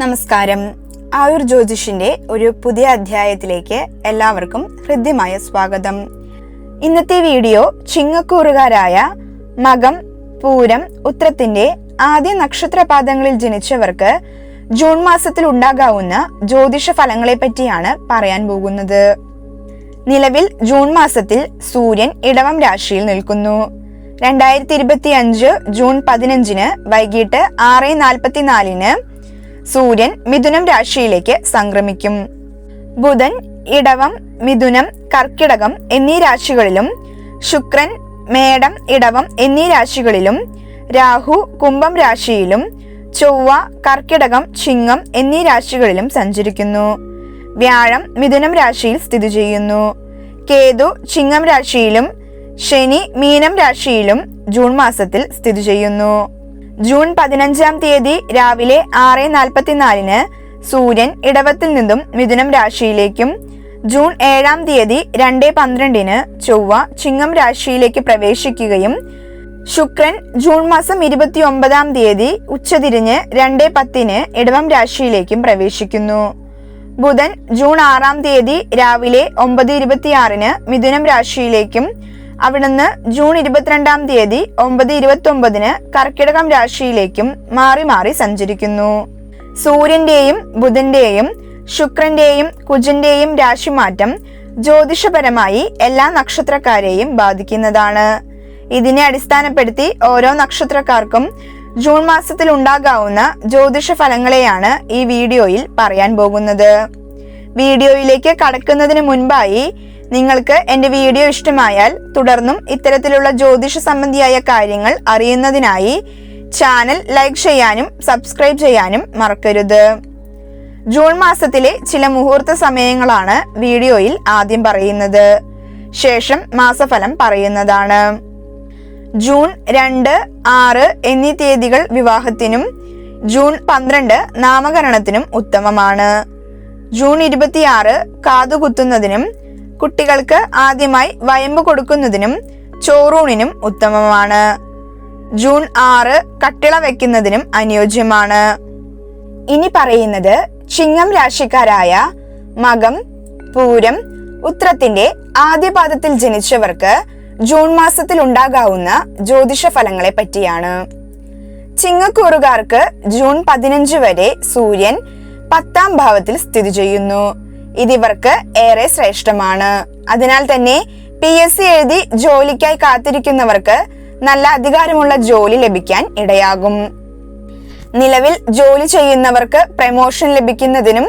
നമസ്കാരം. ആയുർ ജ്യോതിഷിന്റെ ഒരു പുതിയ അധ്യായത്തിലേക്ക് എല്ലാവർക്കും ഹൃദ്യമായ സ്വാഗതം. ഇന്നത്തെ വീഡിയോ ചിങ്ങക്കൂറുകാരായ മകം പൂരം ഉത്രത്തിന്റെ ആദ്യ നക്ഷത്രപാദങ്ങളിൽ ജനിച്ചവർക്ക് ജൂൺ മാസത്തിൽ ഉണ്ടാകാവുന്ന ജ്യോതിഷ ഫലങ്ങളെ പറ്റിയാണ് പറയാൻ പോകുന്നത്. നിലവിൽ ജൂൺ മാസത്തിൽ സൂര്യൻ ഇടവം രാശിയിൽ നിൽക്കുന്നു. രണ്ടായിരത്തി ഇരുപത്തി അഞ്ച് ജൂൺ പതിനഞ്ചിന് വൈകിട്ട് ആറ് നാൽപ്പത്തിനാലിന് സൂര്യൻ മിഥുനം രാശിയിലേക്ക് സംക്രമിക്കും. ബുധൻ ഇടവം മിഥുനം കർക്കിടകം എന്നീ രാശികളിലും ശുക്രൻ മേടം ഇടവം എന്നീ രാശികളിലും രാഹു കുംഭം രാശിയിലും ചൊവ്വ കർക്കിടകം ചിങ്ങം എന്നീ രാശികളിലും സഞ്ചരിക്കുന്നു. വ്യാഴം മിഥുനം രാശിയിൽ സ്ഥിതി ചെയ്യുന്നു. കേതു ചിങ്ങം രാശിയിലും ശനി മീനം രാശിയിലും ജൂൺ മാസത്തിൽ സ്ഥിതി ചെയ്യുന്നു. ജൂൺ പതിനഞ്ചാം തീയതി രാവിലെ ആറ് നാൽപ്പത്തിനാലിന് സൂര്യൻ ഇടവത്തിൽ നിന്നും മിഥുനം രാശിയിലേക്കും ജൂൺ ഏഴാം തീയതി രണ്ട് പന്ത്രണ്ടിന് ചൊവ്വ ചിങ്ങം രാശിയിലേക്ക് പ്രവേശിക്കുകയും ശുക്രൻ ജൂൺ മാസം ഇരുപത്തി ഒമ്പതാം തീയതി ഉച്ചതിരിഞ്ഞ് രണ്ട് പത്തിന് ഇടവം രാശിയിലേക്കും പ്രവേശിക്കുന്നു. ബുധൻ ജൂൺ ആറാം തീയതി രാവിലെ ഒമ്പത് ഇരുപത്തിയാറിന് മിഥുനം രാശിയിലേക്കും അവിടുന്ന് ജൂൺ ഇരുപത്തിരണ്ടാം തീയതി ഒമ്പത് ഇരുപത്തി ഒമ്പതിന് കർക്കിടകം രാശിയിലേക്കും മാറി മാറി സഞ്ചരിക്കുന്നു. സൂര്യന്റെയും ബുധന്റെയും ശുക്രന്റെയും കുജന്റെയും രാശിമാറ്റം ജ്യോതിഷപരമായി എല്ലാ നക്ഷത്രക്കാരെയും ബാധിക്കുന്നതാണ്. ഇതിനെ അടിസ്ഥാനപ്പെടുത്തി ഓരോ നക്ഷത്രക്കാർക്കും ജൂൺ മാസത്തിൽ ഉണ്ടാകാവുന്ന ജ്യോതിഷ ഫലങ്ങളെയാണ് ഈ വീഡിയോയിൽ പറയാൻ പോകുന്നത്. വീഡിയോയിലേക്ക് കടക്കുന്നതിന് മുൻപായി നിങ്ങൾക്ക് എന്റെ വീഡിയോ ഇഷ്ടമായാൽ തുടർന്നും ഇത്തരത്തിലുള്ള ജ്യോതിഷ സംബന്ധിയായ കാര്യങ്ങൾ അറിയുന്നതിനായി ചാനൽ ലൈക്ക് ചെയ്യാനും സബ്സ്ക്രൈബ് ചെയ്യാനും മറക്കരുത്. ജൂൺ മാസത്തിലെ ചില മുഹൂർത്ത സമയങ്ങളാണ് വീഡിയോയിൽ ആദ്യം പറയുന്നത്. ശേഷം മാസഫലം പറയുന്നതാണ്. ജൂൺ രണ്ട് ആറ് എന്നീ തീയതികൾ വിവാഹത്തിനും ജൂൺ പന്ത്രണ്ട് നാമകരണത്തിനും ഉത്തമമാണ്. ജൂൺ ഇരുപത്തിയാറ് കാതുകുത്തുന്നതിനും കുട്ടികൾക്ക് ആദ്യമായി വയമ്പ് കൊടുക്കുന്നതിനും ചോറൂണിനും ഉത്തമമാണ്. ജൂൺ ആറ് കട്ടിള വെക്കുന്നതിനും അനുയോജ്യമാണ്. ഇനി പറയുന്നത് ചിങ്ങം രാശിക്കാരായ മകം പൂരം ഉത്രത്തിന്റെ ആദ്യ പാദത്തിൽ ജനിച്ചവർക്ക് ജൂൺ മാസത്തിൽ ഉണ്ടാകാവുന്ന ജ്യോതിഷ ഫലങ്ങളെ പറ്റിയാണ്. ചിങ്ങക്കൂറുകാർക്ക് ജൂൺ പതിനഞ്ച് വരെ സൂര്യൻ പത്താം ഭാവത്തിൽ സ്ഥിതി ചെയ്യുന്നു. ഇതിവർക്ക് ഏറെ ശ്രേഷ്ഠമാണ്. അതിനാൽ തന്നെ പി എസ് സി എഴുതി ജോലിക്കായി കാത്തിരിക്കുന്നവർക്ക് നല്ല അധികാരമുള്ള ജോലി ലഭിക്കാൻ ഇടയാകും. നിലവിൽ ജോലി ചെയ്യുന്നവർക്ക് പ്രമോഷൻ ലഭിക്കുന്നതിനും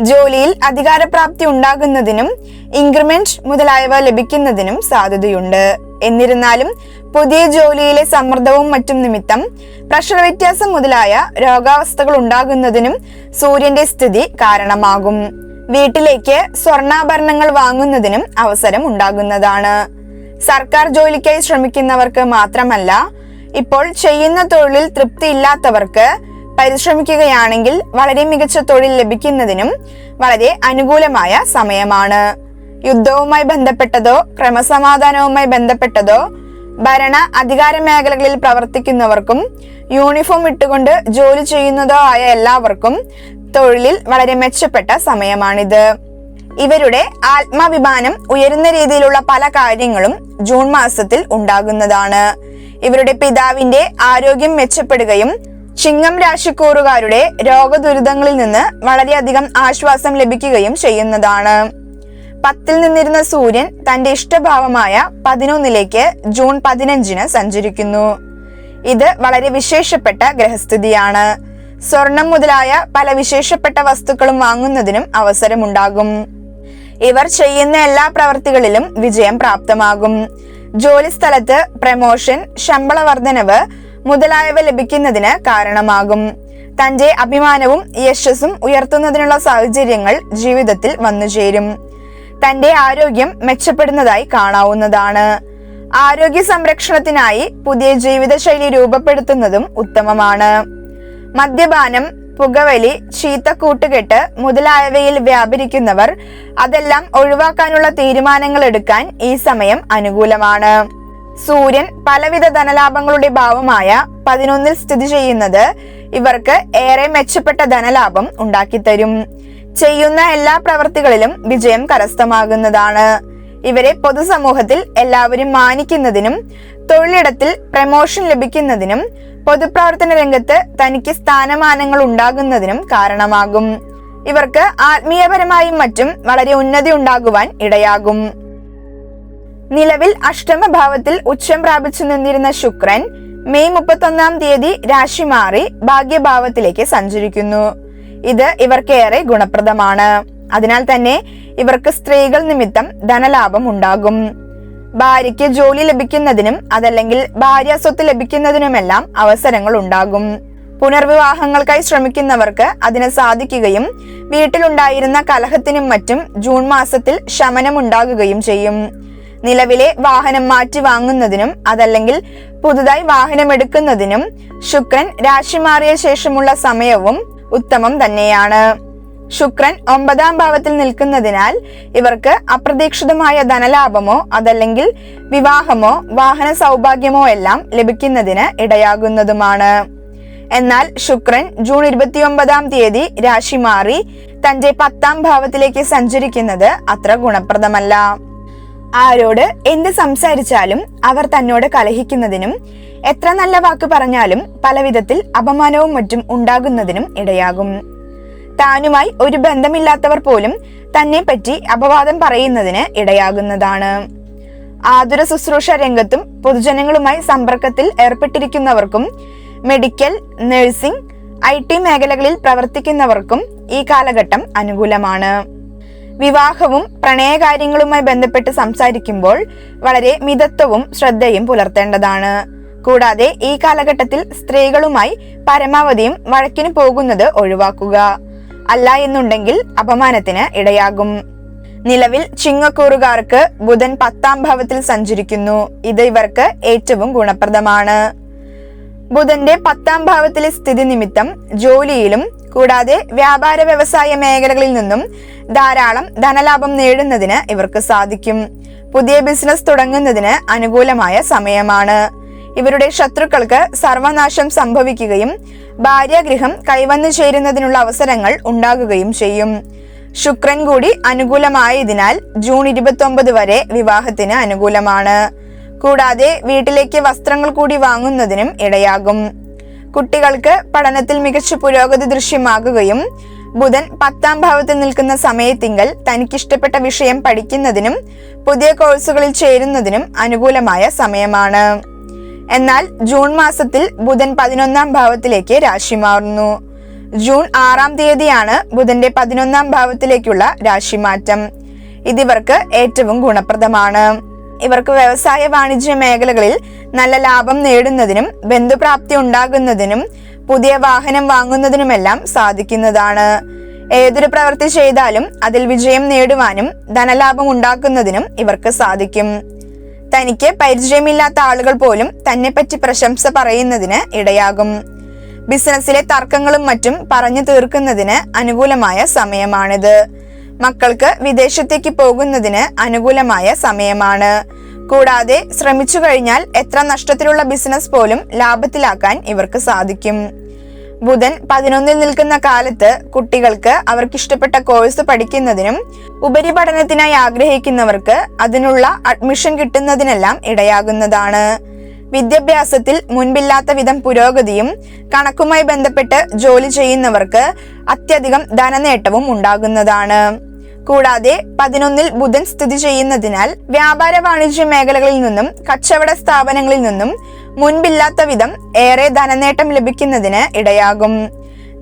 ജോലിയിൽ അധികാരപ്രാപ്തി ഉണ്ടാകുന്നതിനും ഇൻക്രിമെന്റ് മുതലായവ ലഭിക്കുന്നതിനും സാധ്യതയുണ്ട്. എന്നിരുന്നാലും പുതിയ ജോലിയിലെ സമ്മർദ്ദവും മറ്റും നിമിത്തം പ്രഷർ വ്യത്യാസം മുതലായ രോഗാവസ്ഥകൾ ഉണ്ടാകുന്നതിനും സൂര്യന്റെ സ്ഥിതി കാരണമാകും. വീട്ടിലേക്ക് സ്വർണാഭരണങ്ങൾ വാങ്ങുന്നതിനും അവസരം ഉണ്ടാകുന്നതാണ്. സർക്കാർ ജോലിക്കായി ശ്രമിക്കുന്നവർക്ക് മാത്രമല്ല ഇപ്പോൾ ചെയ്യുന്ന തൊഴിലിൽ തൃപ്തിയില്ലാത്തവർക്ക് പരിശ്രമിക്കുകയാണെങ്കിൽ വളരെ മികച്ച തൊഴിൽ ലഭിക്കുന്നതിനും വളരെ അനുകൂലമായ സമയമാണ്. യുദ്ധവുമായി ബന്ധപ്പെട്ടതോ ക്രമസമാധാനവുമായി ബന്ധപ്പെട്ടതോ ഭരണ അധികാര മേഖലകളിൽ പ്രവർത്തിക്കുന്നവർക്കും യൂണിഫോം ഇട്ടുകൊണ്ട് ജോലി ചെയ്യുന്നതോ ആയ എല്ലാവർക്കും തൊഴിലിൽ വളരെ മെച്ചപ്പെട്ട സമയമാണിത്. ഇവരുടെ ആത്മാഭിമാനം ഉയരുന്ന രീതിയിലുള്ള പല കാര്യങ്ങളും ജൂൺ മാസത്തിൽ ഉണ്ടാകുന്നതാണ്. ഇവരുടെ പിതാവിന്റെ ആരോഗ്യം മെച്ചപ്പെടുകയും ചിങ്ങം രാശിക്കൂറുകാരുടെ രോഗദുരിതങ്ങളിൽ നിന്ന് വളരെയധികം ആശ്വാസം ലഭിക്കുകയും ചെയ്യുന്നതാണ്. പത്തിൽ നിന്നിരുന്ന സൂര്യൻ തന്റെ ഇഷ്ടഭാവമായ പതിനൊന്നിലേക്ക് ജൂൺ പതിനഞ്ചിന് സഞ്ചരിക്കുന്നു. ഇത് വളരെ വിശേഷപ്പെട്ട ഗ്രഹസ്ഥിതിയാണ്. സ്വർണം മുതലായ പല വിശേഷപ്പെട്ട വസ്തുക്കളും വാങ്ങുന്നതിനും അവസരമുണ്ടാകും. ഇവർ ചെയ്യുന്ന എല്ലാ പ്രവർത്തികളിലും വിജയം പ്രാപ്തമാകും. ജോലി സ്ഥലത്ത് പ്രമോഷൻ ശമ്പള വർധനവ് മുതലായവ ലഭിക്കുന്നതിന് കാരണമാകും. തന്റെ അഭിമാനവും യശസ്സും ഉയർത്തുന്നതിനുള്ള സാഹചര്യങ്ങൾ ജീവിതത്തിൽ വന്നുചേരും തന്റെ ആരോഗ്യം മെച്ചപ്പെടുന്നതായി കാണാവുന്നതാണ്. ആരോഗ്യ സംരക്ഷണത്തിനായി പുതിയ ജീവിതശൈലി രൂപപ്പെടുത്തുന്നതും ഉത്തമമാണ്. മദ്യപാനം പുകവലി ചീത്തക്കൂട്ടുകെട്ട് മുതലായവയിൽ വ്യാപരിക്കുന്നവർ അതെല്ലാം ഒഴിവാക്കാനുള്ള തീരുമാനങ്ങൾ എടുക്കാൻ ഈ സമയം അനുകൂലമാണ്. സൂര്യൻ പലവിധ ധനലാഭങ്ങളുടെ ഭാവമായ പതിനൊന്നിൽ സ്ഥിതി ചെയ്യുന്നത് ഇവർക്ക് ഏറെ മെച്ചപ്പെട്ട ധനലാഭം ഉണ്ടാക്കിത്തരും. ചെയ്യുന്ന എല്ലാ പ്രവർത്തികളിലും വിജയം കരസ്ഥമാകുന്നതാണ്. ഇവരെ പൊതുസമൂഹത്തിൽ എല്ലാവരും മാനിക്കുന്നതിനും തൊഴിലിടത്തിൽ പ്രമോഷൻ ലഭിക്കുന്നതിനും പൊതുപ്രവർത്തന രംഗത്ത് തനിക്ക് സ്ഥാനമാനങ്ങൾ ഉണ്ടാകുന്നതിനും കാരണമാകും. ഇവർക്ക് ആത്മീയപരമായും മറ്റും വളരെ ഉന്നതി ഉണ്ടാകുവാൻ ഇടയാകും. നിലവിൽ അഷ്ടമഭാവത്തിൽ ഉച്ചം പ്രാപിച്ചു നിന്നിരുന്ന ശുക്രൻ മെയ് മുപ്പത്തൊന്നാം തീയതി രാശി മാറി ഭാഗ്യഭാവത്തിലേക്ക് സഞ്ചരിക്കുന്നു. ഇത് ഇവർക്കേറെ ഗുണപ്രദമാണ്. അതിനാൽ തന്നെ ഇവർക്ക് സ്ത്രീകൾ നിമിത്തം ധനലാഭം ഉണ്ടാകും. ഭാര്യയ്ക്ക് ജോലി ലഭിക്കുന്നതിനും അതല്ലെങ്കിൽ ഭാര്യ സ്വത്ത് ലഭിക്കുന്നതിനുമെല്ലാം അവസരങ്ങൾ ഉണ്ടാകും. പുനർവിവാഹങ്ങൾക്കായി ശ്രമിക്കുന്നവർക്ക് അതിന് സാധിക്കുകയും വീട്ടിലുണ്ടായിരുന്ന കലഹത്തിനും മറ്റും ജൂൺ മാസത്തിൽ ശമനം ഉണ്ടാകുകയും ചെയ്യും. നിലവിലെ വാഹനം മാറ്റി വാങ്ങുന്നതിനും അതല്ലെങ്കിൽ പുതുതായി വാഹനം എടുക്കുന്നതിനും ശുക്രൻ രാശി മാറിയ ശേഷമുള്ള സമയവും ഉത്തമം തന്നെയാണ്. ശുക്രൻ ഒമ്പതാം ഭാവത്തിൽ നിൽക്കുന്നതിനാൽ ഇവർക്ക് അപ്രതീക്ഷിതമായ ധനലാഭമോ അതല്ലെങ്കിൽ വിവാഹമോ വാഹന സൗഭാഗ്യമോ എല്ലാം ലഭിക്കുന്നതിന് ഇടയാകുന്നതുമാണ്. എന്നാൽ ശുക്രൻ ജൂൺ ഇരുപത്തിയൊമ്പതാം തീയതി രാശി മാറി തന്റെ പത്താം ഭാവത്തിലേക്ക് സഞ്ചരിക്കുന്നത് അത്ര ഗുണപ്രദമല്ല. ആരോട് എന്ത് സംസാരിച്ചാലും അവർ തന്നോട് കലഹിക്കുന്നതിനും എത്ര നല്ല വാക്ക് പറഞ്ഞാലും പലവിധത്തിൽ അപമാനവും മറ്റും ഉണ്ടാകുന്നതിനും ഇടയാകും. താനുമായി ഒരു ബന്ധമില്ലാത്തവർ പോലും തന്നെ പറ്റി അപവാദം പറയുന്നതിന് ഇടയാകുന്നതാണ്. ആതുര ശുശ്രൂഷ രംഗത്തും പൊതുജനങ്ങളുമായി സമ്പർക്കത്തിൽ ഏർപ്പെട്ടിരിക്കുന്നവർക്കും മെഡിക്കൽ നഴ്സിംഗ് ഐ ടി മേഖലകളിൽ പ്രവർത്തിക്കുന്നവർക്കും ഈ കാലഘട്ടം അനുകൂലമാണ്. വിവാഹവും പ്രണയകാര്യങ്ങളുമായി ബന്ധപ്പെട്ട് സംസാരിക്കുമ്പോൾ വളരെ മിതത്വവും ശ്രദ്ധയും പുലർത്തേണ്ടതാണ്. കൂടാതെ ഈ കാലഘട്ടത്തിൽ സ്ത്രീകളുമായി പരമാവധിയും വഴക്കിന് പോകുന്നത് ഒഴിവാക്കുക. അല്ല എന്നുണ്ടെങ്കിൽ അപമാനത്തിന് ഇടയാകും. നിലവിൽ ചിങ്ങക്കൂറുകാർക്ക് ബുധൻ പത്താം ഭാവത്തിൽ സഞ്ചരിക്കുന്നു. ഇത് ഇവർക്ക് ഏറ്റവും ഗുണപ്രദമാണ്. ബുധന്റെ പത്താം ഭാവത്തിലെ സ്ഥിതി നിമിത്തം ജോലിയിലും കൂടാതെ വ്യാപാര വ്യവസായ മേഖലകളിൽ നിന്നും ധാരാളം ധനലാഭം നേടുന്നതിന് ഇവർക്ക് സാധിക്കും. പുതിയ ബിസിനസ് തുടങ്ങുന്നതിന് അനുകൂലമായ സമയമാണ്. ഇവരുടെ ശത്രുക്കൾക്ക് സർവനാശം സംഭവിക്കുകയും ഭാര്യാഗൃഹം കൈവന്നു ചേരുന്നതിനുള്ള അവസരങ്ങൾ ഉണ്ടാകുകയും ചെയ്യും. ശുക്രൻ കൂടി അനുകൂലമായതിനാൽ ജൂൺ ഇരുപത്തി വരെ വിവാഹത്തിന് അനുകൂലമാണ്. കൂടാതെ വീട്ടിലേക്ക് വസ്ത്രങ്ങൾ കൂടി വാങ്ങുന്നതിനും ഇടയാകും. കുട്ടികൾക്ക് പഠനത്തിൽ മികച്ച പുരോഗതി ദൃശ്യമാകുകയും ബുധൻ പത്താം ഭാവത്തിൽ നിൽക്കുന്ന സമയത്തിങ്കൽ തനിക്കിഷ്ടപ്പെട്ട വിഷയം പഠിക്കുന്നതിനും പുതിയ കോഴ്സുകളിൽ ചേരുന്നതിനും അനുകൂലമായ സമയമാണ്. എന്നാൽ ജൂൺ മാസത്തിൽ ബുധൻ പതിനൊന്നാം ഭാവത്തിലേക്ക് രാശി മാറുന്നു. ജൂൺ ആറാം തീയതിയാണ് ബുധന്റെ പതിനൊന്നാം ഭാവത്തിലേക്കുള്ള രാശിമാറ്റം ഇതിവർക്ക് ഏറ്റവും ഗുണപ്രദമാണ്. ഇവർക്ക് വ്യവസായ വാണിജ്യ മേഖലകളിൽ നല്ല ലാഭം നേടുന്നതിനും ബന്ധുപ്രാപ്തി ഉണ്ടാകുന്നതിനും പുതിയ വാഹനം വാങ്ങുന്നതിനുമെല്ലാം സാധിക്കുന്നതാണ്. ഏതൊരു പ്രവൃത്തി ചെയ്താലും അതിൽ വിജയം നേടുവാനും ധനലാഭം ഉണ്ടാക്കുന്നതിനും ഇവർക്ക് സാധിക്കും. തനിക്ക് പരിചയമില്ലാത്ത ആളുകൾ പോലും തന്നെപ്പറ്റി പ്രശംസ പറയുന്നതിന് ഇടയാകും. ബിസിനസ്സിലെ തർക്കങ്ങളും മറ്റും പറഞ്ഞു തീർക്കുന്നതിന് അനുകൂലമായ സമയമാണിത്. മക്കൾക്ക് വിദേശത്തേക്ക് പോകുന്നതിന് അനുകൂലമായ സമയമാണ്. കൂടാതെ ശ്രമിച്ചു കഴിഞ്ഞാൽ എത്ര നഷ്ടത്തിലുള്ള ബിസിനസ് പോലും ലാഭത്തിലാക്കാൻ ഇവർക്ക് സാധിക്കും. ബുധൻ പതിനൊന്നിൽ നിൽക്കുന്ന കാലത്ത് കുട്ടികൾക്ക് അവർക്ക് ഇഷ്ടപ്പെട്ട കോഴ്സ് പഠിക്കുന്നതിനും ഉപരിപഠനത്തിനായി ആഗ്രഹിക്കുന്നവർക്ക് അതിനുള്ള അഡ്മിഷൻ കിട്ടുന്നതിനെല്ലാം ഇടയാകുന്നതാണ്. വിദ്യാഭ്യാസത്തിൽ മുൻപില്ലാത്ത വിധം പുരോഗതിയും കണക്കുമായി ബന്ധപ്പെട്ട് ജോലി ചെയ്യുന്നവർക്ക് അത്യധികം ധനനേട്ടവും ഉണ്ടാകുന്നതാണ്. കൂടാതെ പതിനൊന്നിൽ ബുധൻ സ്ഥിതി ചെയ്യുന്നതിനാൽ വ്യാപാര വാണിജ്യ മേഖലകളിൽ നിന്നും കച്ചവട സ്ഥാപനങ്ങളിൽ നിന്നും മുൻപില്ലാത്ത വിധം ഏറെ ധനനേട്ടം ലഭിക്കുന്നതിന് ഇടയാകും.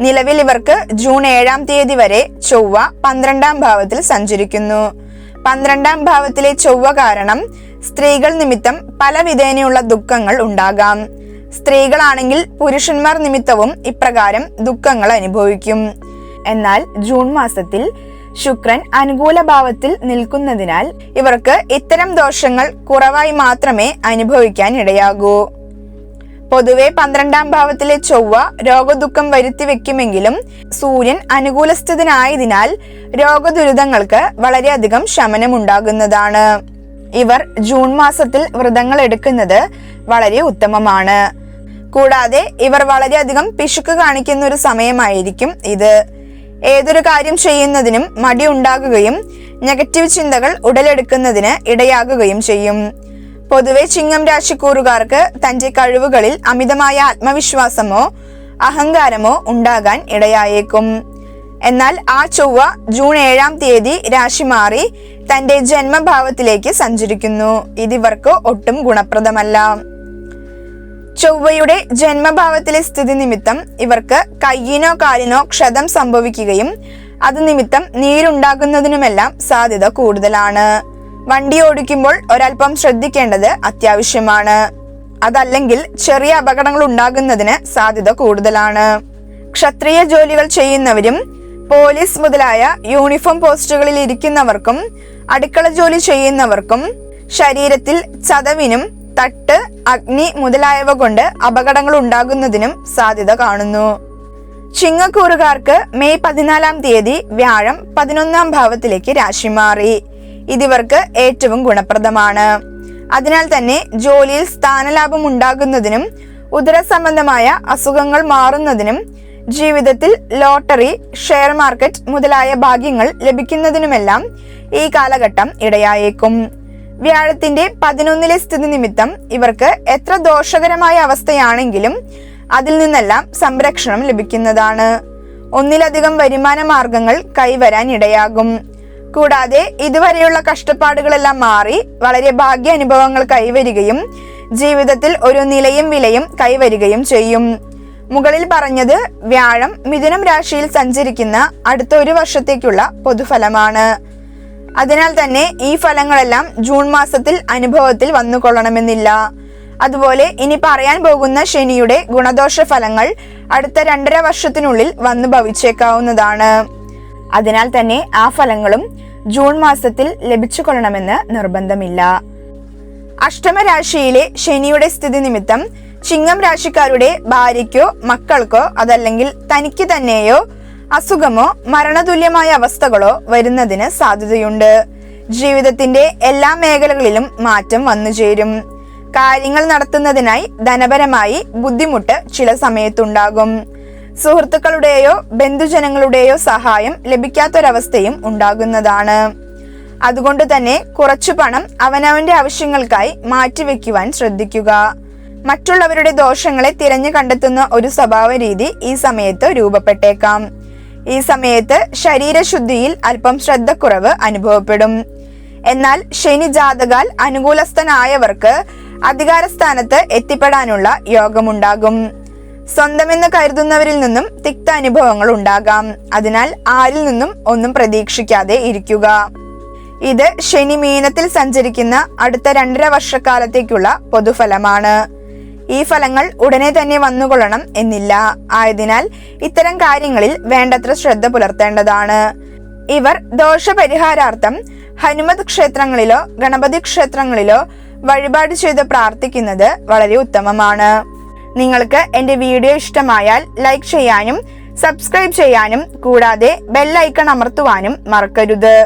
നിലവിൽ ഇവർക്ക് ജൂൺ ഏഴാം തീയതി വരെ ചൊവ്വ പന്ത്രണ്ടാം ഭാവത്തിൽ സഞ്ചരിക്കുന്നു. പന്ത്രണ്ടാം ഭാവത്തിലെ ചൊവ്വ കാരണം സ്ത്രീകൾ നിമിത്തം പല വിധേനയുള്ള ദുഃഖങ്ങൾ ഉണ്ടാകാം. സ്ത്രീകളാണെങ്കിൽ പുരുഷന്മാർ നിമിത്തവും ഇപ്രകാരം ദുഃഖങ്ങൾ അനുഭവിക്കും. എന്നാൽ ജൂൺ മാസത്തിൽ ശുക്രൻ അനുകൂല ഭാവത്തിൽ നിൽക്കുന്നതിനാൽ ഇവർക്ക് ഇത്തരം ദോഷങ്ങൾ കുറവായി മാത്രമേ അനുഭവിക്കാൻ ഇടയാകൂ. പൊതുവെ പന്ത്രണ്ടാം ഭാവത്തിലെ ചൊവ്വ രോഗദുഃഖം വരുത്തി വെക്കുമെങ്കിലും സൂര്യൻ അനുകൂലസ്ഥിതനായതിനാൽ രോഗദുരിതങ്ങൾക്ക് വളരെയധികം ശമനമുണ്ടാകുന്നതാണ്. ഇവർ ജൂൺ മാസത്തിൽ വ്രതങ്ങൾ എടുക്കുന്നത് വളരെ ഉത്തമമാണ്. കൂടാതെ ഇവർ വളരെയധികം പിശുക്ക് കാണിക്കുന്ന ഒരു സമയമായിരിക്കും ഇത്. ഏതൊരു കാര്യം ചെയ്യുന്നതിനും മടി ഉണ്ടാകുകയും നെഗറ്റീവ് ചിന്തകൾ ഉടലെടുക്കുന്നതിന് ഇടയാകുകയും ചെയ്യും. പൊതുവെ ചിങ്ങം രാശിക്കൂറുകാർക്ക് തന്റെ കഴിവുകളിൽ അമിതമായ ആത്മവിശ്വാസമോ അഹങ്കാരമോ ഉണ്ടാകാൻ ഇടയായേക്കും. എന്നാൽ ആ ചൊവ്വ ജൂൺ ഏഴാം തീയതി രാശി മാറി തന്റെ ജന്മഭാവത്തിലേക്ക് സഞ്ചരിക്കുന്നു. ഇതിവർക്ക് ഒട്ടും ഗുണപ്രദമല്ല. ചൊവ്വയുടെ ജന്മഭാവത്തിലെ സ്ഥിതി നിമിത്തം ഇവർക്ക് കയ്യിനോ കാലിനോ ക്ഷതം സംഭവിക്കുകയും അത് നിമിത്തം നീരുണ്ടാകുന്നതിനുമെല്ലാം സാധ്യത കൂടുതലാണ്. വണ്ടി ഓടിക്കുമ്പോൾ ഒരൽപ്പം ശ്രദ്ധിക്കേണ്ടത് അത്യാവശ്യമാണ്. അതല്ലെങ്കിൽ ചെറിയ അപകടങ്ങൾ ഉണ്ടാകുന്നതിന് സാധ്യത കൂടുതലാണ്. ക്ഷത്രിയ ജോലികൾ ചെയ്യുന്നവരും പോലീസ് മുതലായ യൂണിഫോം പോസ്റ്റുകളിൽ ഇരിക്കുന്നവർക്കും അടുക്കള ജോലി ചെയ്യുന്നവർക്കും ശരീരത്തിൽ ചതവിനും തട്ട് അഗ്നി മുതലായവ കൊണ്ട് അപകടങ്ങൾ ഉണ്ടാകുന്നതിനും സാധ്യത കാണുന്നു. ചിങ്ങക്കൂറുകാർക്ക് മെയ് പതിനാലാം തീയതി വ്യാഴം പതിനൊന്നാം ഭാവത്തിലേക്ക് രാശി മാറി. ഇതിവർക്ക് ഏറ്റവും ഗുണപ്രദമാണ്. അതിനാൽ തന്നെ ജോലിയിൽ സ്ഥാനലാഭം ഉണ്ടാകുന്നതിനും ഉദര സംബന്ധമായ അസുഖങ്ങൾ മാറുന്നതിനും ജീവിതത്തിൽ ലോട്ടറി ഷെയർ മാർക്കറ്റ് മുതലായ ഭാഗ്യങ്ങൾ ലഭിക്കുന്നതിനുമെല്ലാം ഈ കാലഘട്ടം ഇടയായേക്കും. വ്യാഴത്തിന്റെ പതിനൊന്നിലെ സ്ഥിതി നിമിത്തം ഇവർക്ക് എത്ര ദോഷകരമായ അവസ്ഥയാണെങ്കിലും അതിൽ നിന്നെല്ലാം സംരക്ഷണം ലഭിക്കുന്നതാണ്. ഒന്നിലധികം വരുമാന മാർഗങ്ങൾ കൈവരാൻ ഇടയാകും. കൂടാതെ ഇതുവരെയുള്ള കഷ്ടപ്പാടുകളെല്ലാം മാറി വളരെ ഭാഗ്യ അനുഭവങ്ങൾ കൈവരികയും ജീവിതത്തിൽ ഒരു നിലയും വിലയും കൈവരികയും ചെയ്യും. മുകളിൽ പറഞ്ഞത് വ്യാഴം മിഥുനം രാശിയിൽ സഞ്ചരിക്കുന്ന അടുത്ത ഒരു വർഷത്തേക്കുള്ള പൊതുഫലമാണ്. അതിനാൽ തന്നെ ഈ ഫലങ്ങളെല്ലാം ജൂൺ മാസത്തിൽ അനുഭവത്തിൽ വന്നുകൊള്ളണമെന്നില്ല. അതുപോലെ ഇനി പറയാൻ പോകുന്ന ശനിയുടെ ഗുണദോഷ ഫലങ്ങൾ അടുത്ത രണ്ടര വർഷത്തിനുള്ളിൽ വന്നു ഭവിച്ചേക്കാവുന്നതാണ്. അതിനാൽ തന്നെ ആ ഫലങ്ങളും ജൂൺ മാസത്തിൽ ലഭിച്ചു കൊള്ളണമെന്ന് നിർബന്ധമില്ല. അഷ്ടമരാശിയിലെ ശനിയുടെ സ്ഥിതി നിമിത്തം ചിങ്ങം രാശിക്കാരുടെ ഭാര്യയ്ക്കോ മക്കൾക്കോ അതല്ലെങ്കിൽ തനിക്ക് തന്നെയോ അസുഖമോ മരണതുല്യമായ അവസ്ഥകളോ വരുന്നതിന് സാധ്യതയുണ്ട്. ജീവിതത്തിന്റെ എല്ലാ മേഖലകളിലും മാറ്റം വന്നു ചേരും. കാര്യങ്ങൾ നടത്തുന്നതിനായി ധനപരമായി ബുദ്ധിമുട്ട് ചില സമയത്തുണ്ടാകും. സുഹൃത്തുക്കളുടെയോ ബന്ധുജനങ്ങളുടെയോ സഹായം ലഭിക്കാത്തൊരവസ്ഥയും ഉണ്ടാകുന്നതാണ്. അതുകൊണ്ട് തന്നെ കുറച്ചു പണം അവനവന്റെ ആവശ്യങ്ങൾക്കായി മാറ്റിവെക്കുവാൻ ശ്രദ്ധിക്കുക. മറ്റുള്ളവരുടെ ദോഷങ്ങളെ തിരഞ്ഞു കണ്ടെത്തുന്ന ഒരു സ്വഭാവ രീതി ഈ സമയത്ത് രൂപപ്പെട്ടേക്കാം. ഈ സമയത്ത് ശരീരശുദ്ധിയിൽ അല്പം ശ്രദ്ധക്കുറവ് അനുഭവപ്പെടും. എന്നാൽ ശനി ജാതകാൽ അനുകൂലസ്ഥനായവർക്ക് അധികാരസ്ഥാനത്ത് എത്തിപ്പെടാനുള്ള യോഗമുണ്ടാകും. സ്വന്തമെന്ന് കരുതുന്നവരിൽ നിന്നും തിക്ത അനുഭവങ്ങൾ ഉണ്ടാകാം. അതിനാൽ ആരിൽ നിന്നും ഒന്നും പ്രതീക്ഷിക്കാതെ ഇരിക്കുക. ഇത് ശനി മീനത്തിൽ സഞ്ചരിക്കുന്ന അടുത്ത രണ്ടര വർഷക്കാലത്തേക്കുള്ള പൊതുഫലമാണ്. ഈ ഫലങ്ങൾ ഉടനെ തന്നെ വന്നുകൊള്ളണം എന്നില്ല. ആയതിനാൽ ഇത്തരം കാര്യങ്ങളിൽ വേണ്ടത്ര ശ്രദ്ധ പുലർത്തേണ്ടതാണ്. ഇവർ ദോഷപരിഹാരാർത്ഥം ഹനുമത് ക്ഷേത്രങ്ങളിലോ ഗണപതി ക്ഷേത്രങ്ങളിലോ വഴിപാട് ചെയ്ത് പ്രാർത്ഥിക്കുന്നത് വളരെ ഉത്തമമാണ്. നിങ്ങൾക്ക് എന്റെ വീഡിയോ ഇഷ്ടമായാൽ ലൈക്ക് ചെയ്യാനും സബ്സ്ക്രൈബ് ചെയ്യാനും കൂടാതെ ബെല്ലൈക്കൺ അമർത്തുവാനും മറക്കരുത്.